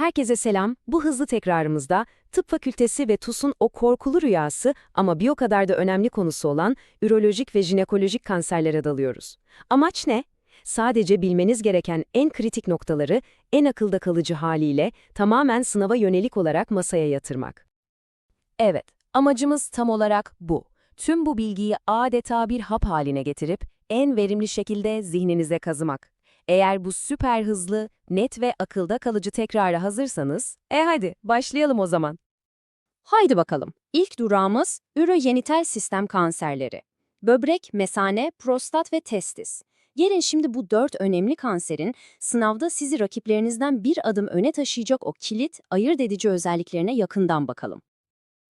Herkese selam. Bu hızlı tekrarımızda tıp fakültesi ve TUS'un o korkulu rüyası ama bir o kadar da önemli konusu olan ürolojik ve jinekolojik kanserlere dalıyoruz. Amaç ne? Sadece bilmeniz gereken en kritik noktaları en akılda kalıcı haliyle tamamen sınava yönelik olarak masaya yatırmak. Evet, amacımız tam olarak bu. Tüm bu bilgiyi adeta bir hap haline getirip en verimli şekilde zihninize kazımak. Eğer bu süper hızlı, net ve akılda kalıcı tekrara hazırsanız, e hadi başlayalım o zaman. Haydi bakalım. İlk durağımız ürojenital sistem kanserleri. Böbrek, mesane, prostat ve testis. Gelin şimdi bu dört önemli kanserin sınavda sizi rakiplerinizden bir adım öne taşıyacak o kilit, ayırt edici özelliklerine yakından bakalım.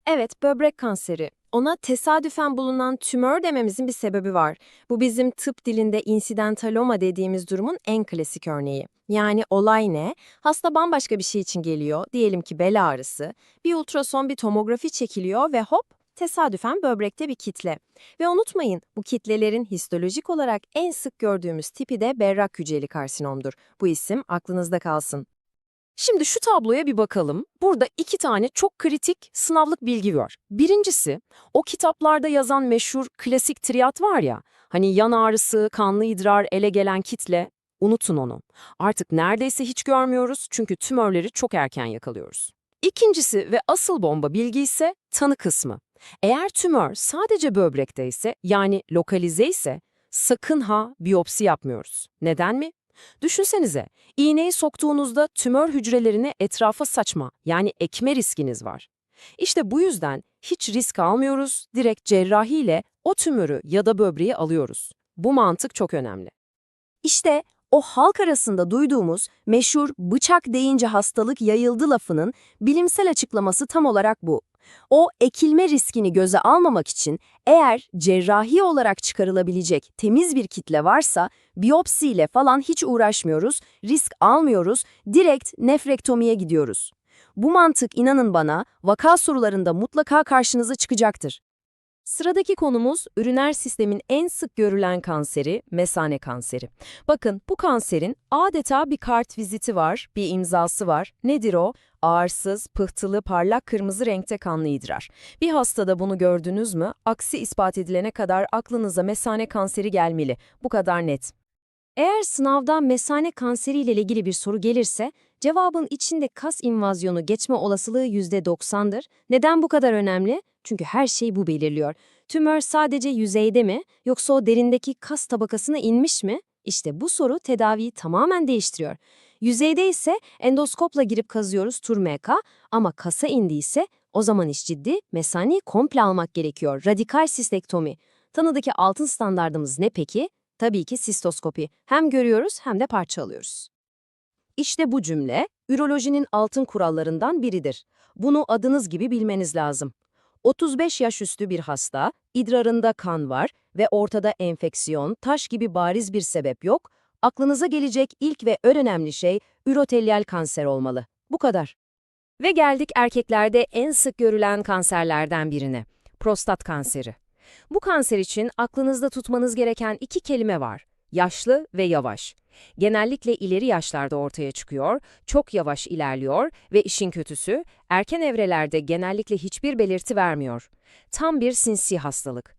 Evet, böbrek kanseri. Ona tesadüfen bulunan tümör dememizin bir sebebi var. Bu bizim tıp dilinde insidentaloma dediğimiz durumun en klasik örneği. Yani olay ne? Hasta bambaşka bir şey için geliyor, diyelim ki bel ağrısı, bir ultrason bir tomografi çekiliyor ve hop tesadüfen böbrekte bir kitle. Ve unutmayın bu kitlelerin histolojik olarak en sık gördüğümüz tipi de berrak hücreli karsinomdur. Bu isim aklınızda kalsın. Şimdi şu tabloya bir bakalım. Burada iki tane çok kritik sınavlık bilgi var. Birincisi, o kitaplarda yazan meşhur klasik triyat var ya, hani yan ağrısı, kanlı idrar, ele gelen kitle, unutun onu. Artık neredeyse hiç görmüyoruz çünkü tümörleri çok erken yakalıyoruz. İkincisi ve asıl bomba bilgi ise tanı kısmı. Eğer tümör sadece böbrekte ise, yani lokalize ise, sakın ha biyopsi yapmıyoruz. Neden mi? Düşünsenize, iğneyi soktuğunuzda tümör hücrelerini etrafa saçma, yani ekme riskiniz var. İşte bu yüzden hiç risk almıyoruz, direkt cerrahiyle o tümörü ya da böbreği alıyoruz. Bu mantık çok önemli. İşte o halk arasında duyduğumuz meşhur bıçak deyince hastalık yayıldı lafının bilimsel açıklaması tam olarak bu. O ekilme riskini göze almamak için eğer cerrahi olarak çıkarılabilecek temiz bir kitle varsa biyopsiyle falan hiç uğraşmıyoruz, risk almıyoruz, direkt nefrektomiye gidiyoruz. Bu mantık inanın bana vaka sorularında mutlaka karşınıza çıkacaktır. Sıradaki konumuz üriner sistemin en sık görülen kanseri, mesane kanseri. Bakın bu kanserin adeta bir kart viziti var, bir imzası var. Nedir o? Ağırsız, pıhtılı, parlak kırmızı renkte kanlı idrar. Bir hastada bunu gördünüz mü? Aksi ispat edilene kadar aklınıza mesane kanseri gelmeli. Bu kadar net. Eğer sınavda mesane kanseriyle ilgili bir soru gelirse, cevabın içinde kas invazyonu geçme olasılığı %90'dır. Neden bu kadar önemli? Çünkü her şey bu belirliyor. Tümör sadece yüzeyde mi, yoksa o derindeki kas tabakasına inmiş mi? İşte bu soru tedaviyi tamamen değiştiriyor. Yüzeyde ise endoskopla girip kazıyoruz TURMK ama kasa indiyse o zaman iş ciddi, mesaneyi komple almak gerekiyor. Radikal sistektomi. Tanıdaki altın standardımız ne peki? Tabii ki sistoskopi. Hem görüyoruz hem de parça alıyoruz. İşte bu cümle, ürolojinin altın kurallarından biridir. Bunu adınız gibi bilmeniz lazım. 35 yaş üstü bir hasta, idrarında kan var ve ortada enfeksiyon, taş gibi bariz bir sebep yok, aklınıza gelecek ilk ve en önemli şey ürotelyal kanser olmalı. Bu kadar. Ve geldik erkeklerde en sık görülen kanserlerden birine, prostat kanseri. Bu kanser için aklınızda tutmanız gereken iki kelime var. Yaşlı ve yavaş. Genellikle ileri yaşlarda ortaya çıkıyor, çok yavaş ilerliyor ve işin kötüsü erken evrelerde genellikle hiçbir belirti vermiyor. Tam bir sinsi hastalık.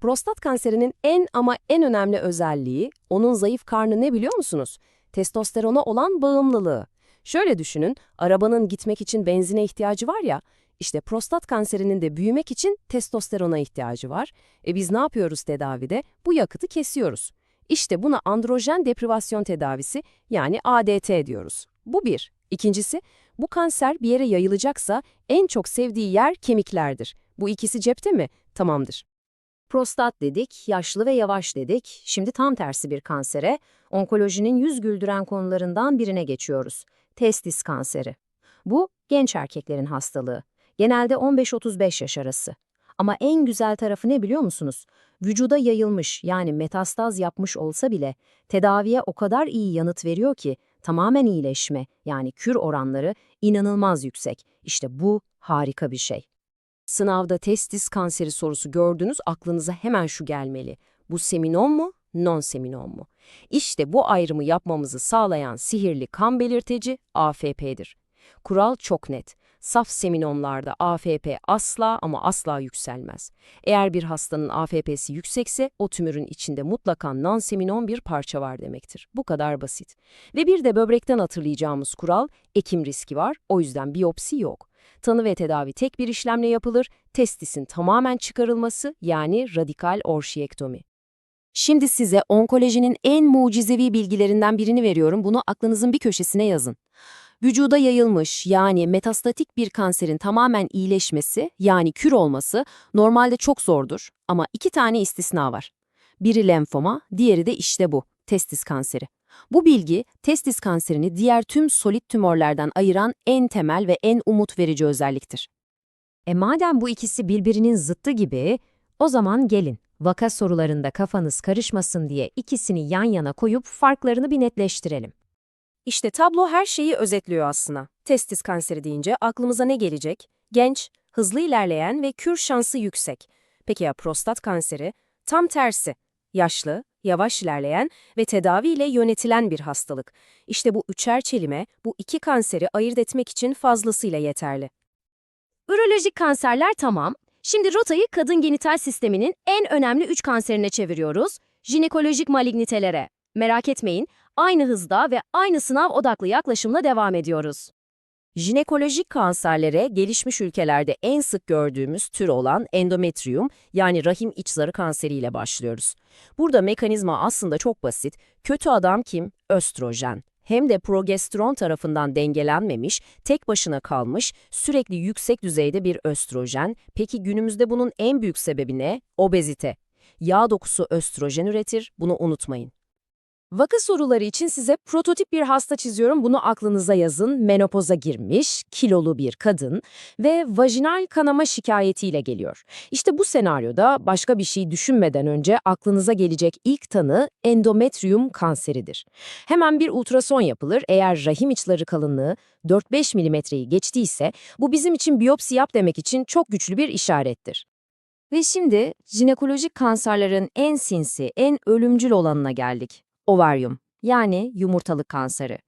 Prostat kanserinin en ama en önemli özelliği onun zayıf karnı ne biliyor musunuz? Testosterona olan bağımlılığı. Şöyle düşünün, arabanın gitmek için benzine ihtiyacı var ya, işte prostat kanserinin de büyümek için testosterona ihtiyacı var. E biz ne yapıyoruz tedavide? Bu yakıtı kesiyoruz. İşte buna androjen deprivasyon tedavisi yani ADT diyoruz. Bu bir. İkincisi, bu kanser bir yere yayılacaksa en çok sevdiği yer kemiklerdir. Bu ikisi cepte mi? Tamamdır. Prostat dedik, yaşlı ve yavaş dedik. Şimdi tam tersi bir kansere, onkolojinin yüz güldüren konularından birine geçiyoruz. Testis kanseri. Bu genç erkeklerin hastalığı. Genelde 15-35 yaş arası. Ama en güzel tarafı ne biliyor musunuz? Vücuda yayılmış yani metastaz yapmış olsa bile tedaviye o kadar iyi yanıt veriyor ki tamamen iyileşme yani kür oranları inanılmaz yüksek. İşte bu harika bir şey. Sınavda testis kanseri sorusu gördünüz aklınıza hemen şu gelmeli. Bu seminom mu, non-seminom mu? İşte bu ayrımı yapmamızı sağlayan sihirli kan belirteci AFP'dir. Kural çok net. Saf seminonlarda AFP asla ama asla yükselmez. Eğer bir hastanın AFP'si yüksekse o tümörün içinde mutlaka non-seminon bir parça var demektir. Bu kadar basit. Ve bir de böbrekten hatırlayacağımız kural, ekim riski var, o yüzden biyopsi yok. Tanı ve tedavi tek bir işlemle yapılır, testisin tamamen çıkarılması yani radikal orşiyektomi. Şimdi size onkolojinin en mucizevi bilgilerinden birini veriyorum. Bunu aklınızın bir köşesine yazın. Vücuda yayılmış yani metastatik bir kanserin tamamen iyileşmesi yani kür olması normalde çok zordur ama iki tane istisna var. Biri lenfoma, diğeri de işte bu, testis kanseri. Bu bilgi, testis kanserini diğer tüm solit tümörlerden ayıran en temel ve en umut verici özelliktir. E madem bu ikisi birbirinin zıttı gibi, o zaman gelin, vaka sorularında kafanız karışmasın diye ikisini yan yana koyup farklarını bir netleştirelim. İşte tablo her şeyi özetliyor aslında. Testis kanseri deyince aklımıza ne gelecek? Genç, hızlı ilerleyen ve kür şansı yüksek. Peki ya prostat kanseri? Tam tersi. Yaşlı, yavaş ilerleyen ve tedaviyle yönetilen bir hastalık. İşte bu üçer çelime bu iki kanseri ayırt etmek için fazlasıyla yeterli. Ürolojik kanserler tamam. Şimdi rotayı kadın genital sisteminin en önemli üç kanserine çeviriyoruz. Jinekolojik malignitelere. Merak etmeyin, aynı hızda ve aynı sınav odaklı yaklaşımla devam ediyoruz. Jinekolojik kanserlere gelişmiş ülkelerde en sık gördüğümüz tür olan endometrium yani rahim iç zarı kanseriyle başlıyoruz. Burada mekanizma aslında çok basit. Kötü adam kim? Östrojen. Hem de progesteron tarafından dengelenmemiş, tek başına kalmış, sürekli yüksek düzeyde bir östrojen. Peki günümüzde bunun en büyük sebebi ne? Obezite. Yağ dokusu östrojen üretir, bunu unutmayın. Vaka soruları için size prototip bir hasta çiziyorum. Bunu aklınıza yazın. Menopoza girmiş, kilolu bir kadın ve vajinal kanama şikayetiyle geliyor. İşte bu senaryoda başka bir şey düşünmeden önce aklınıza gelecek ilk tanı endometrium kanseridir. Hemen bir ultrason yapılır. Eğer rahim içleri kalınlığı 4-5 milimetreyi geçtiyse bu bizim için biyopsi yap demek için çok güçlü bir işarettir. Ve şimdi jinekolojik kanserlerin en sinsi, en ölümcül olanına geldik. Ovaryum, yani yumurtalık kanseri.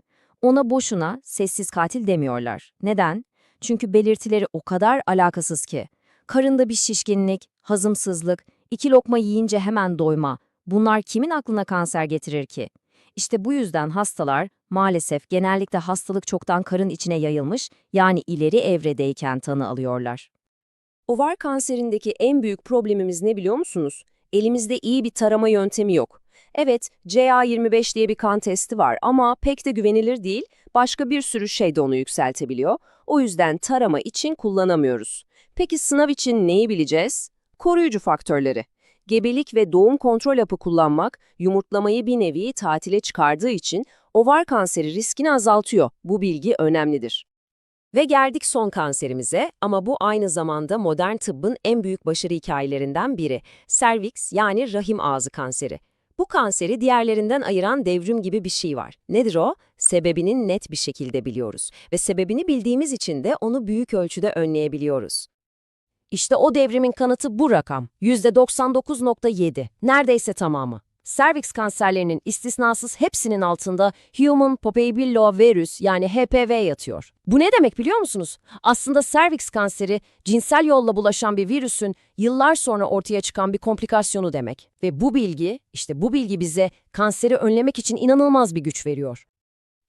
Ona boşuna sessiz katil demiyorlar. Neden? Çünkü belirtileri o kadar alakasız ki. Karında bir şişkinlik, hazımsızlık, iki lokma yiyince hemen doyma. Bunlar kimin aklına kanser getirir ki? İşte bu yüzden hastalar maalesef genellikle hastalık çoktan karın içine yayılmış yani ileri evredeyken tanı alıyorlar. Ovar kanserindeki en büyük problemimiz ne biliyor musunuz? Elimizde iyi bir tarama yöntemi yok. Evet, CA25 diye bir kan testi var ama pek de güvenilir değil, başka bir sürü şey de onu yükseltebiliyor. O yüzden tarama için kullanamıyoruz. Peki sınav için neyi bileceğiz? Koruyucu faktörleri. Gebelik ve doğum kontrol hapı kullanmak, yumurtlamayı bir nevi tatile çıkardığı için ovar kanseri riskini azaltıyor. Bu bilgi önemlidir. Ve geldik son kanserimize ama bu aynı zamanda modern tıbbın en büyük başarı hikayelerinden biri. Serviks yani rahim ağzı kanseri. Bu kanseri diğerlerinden ayıran devrim gibi bir şey var. Nedir o? Sebebinin net bir şekilde biliyoruz ve sebebini bildiğimiz için de onu büyük ölçüde önleyebiliyoruz. İşte o devrimin kanıtı bu rakam, %99.7, neredeyse tamamı. Serviks kanserlerinin istisnasız hepsinin altında Human Papillomavirus yani HPV yatıyor. Bu ne demek biliyor musunuz? Aslında serviks kanseri cinsel yolla bulaşan bir virüsün yıllar sonra ortaya çıkan bir komplikasyonu demek. Ve bu bilgi, işte bu bilgi bize kanseri önlemek için inanılmaz bir güç veriyor.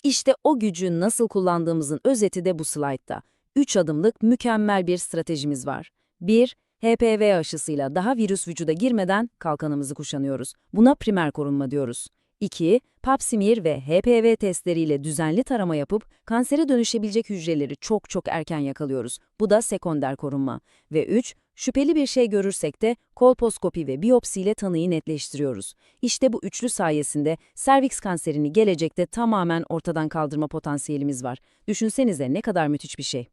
İşte o gücü nasıl kullandığımızın özeti de bu slaytta. 3 adımlık mükemmel bir stratejimiz var. 1. HPV aşısıyla daha virüs vücuda girmeden kalkanımızı kuşanıyoruz. Buna primer korunma diyoruz. 2. Pap smear ve HPV testleriyle düzenli tarama yapıp kansere dönüşebilecek hücreleri çok çok erken yakalıyoruz. Bu da sekonder korunma. Ve 3. Şüpheli bir şey görürsek de kolposkopi ve biyopsiyle tanıyı netleştiriyoruz. İşte bu üçlü sayesinde serviks kanserini gelecekte tamamen ortadan kaldırma potansiyelimiz var. Düşünsenize ne kadar müthiş bir şey.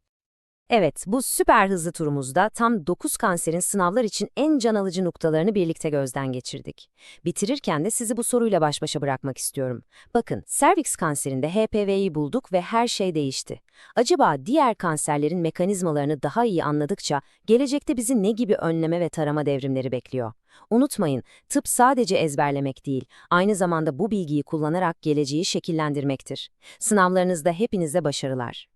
Evet, bu süper hızlı turumuzda tam 9 kanserin sınavlar için en can alıcı noktalarını birlikte gözden geçirdik. Bitirirken de sizi bu soruyla baş başa bırakmak istiyorum. Bakın, serviks kanserinde HPV'yi bulduk ve her şey değişti. Acaba diğer kanserlerin mekanizmalarını daha iyi anladıkça gelecekte bizi ne gibi önleme ve tarama devrimleri bekliyor? Unutmayın, tıp sadece ezberlemek değil, aynı zamanda bu bilgiyi kullanarak geleceği şekillendirmektir. Sınavlarınızda hepinize başarılar.